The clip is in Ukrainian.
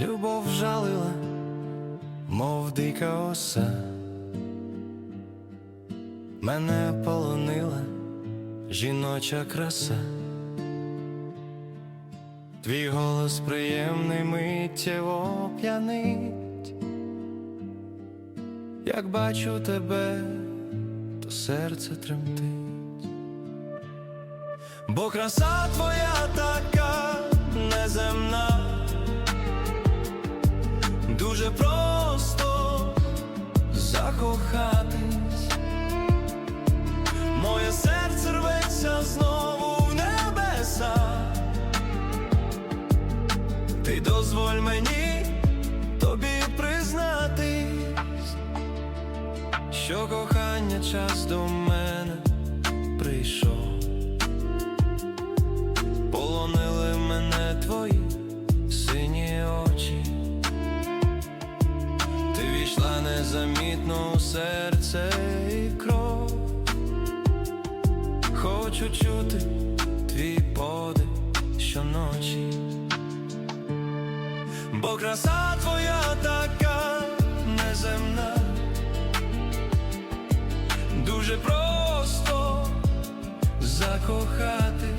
любов жалила, мов дика оса, мене полонила жіноча краса. Твій голос приємний миттєво п'янить, як бачу тебе, то серце тремтить, бо краса твоя така дуже просто закохатись, моє серце рветься знову в небеса. Ти дозволь мені тобі признатись, що кохання час до мене прийшов, незамітно у серце і кров. Хочу чути твій поди щоночі, бо краса твоя така неземна, дуже просто закохати.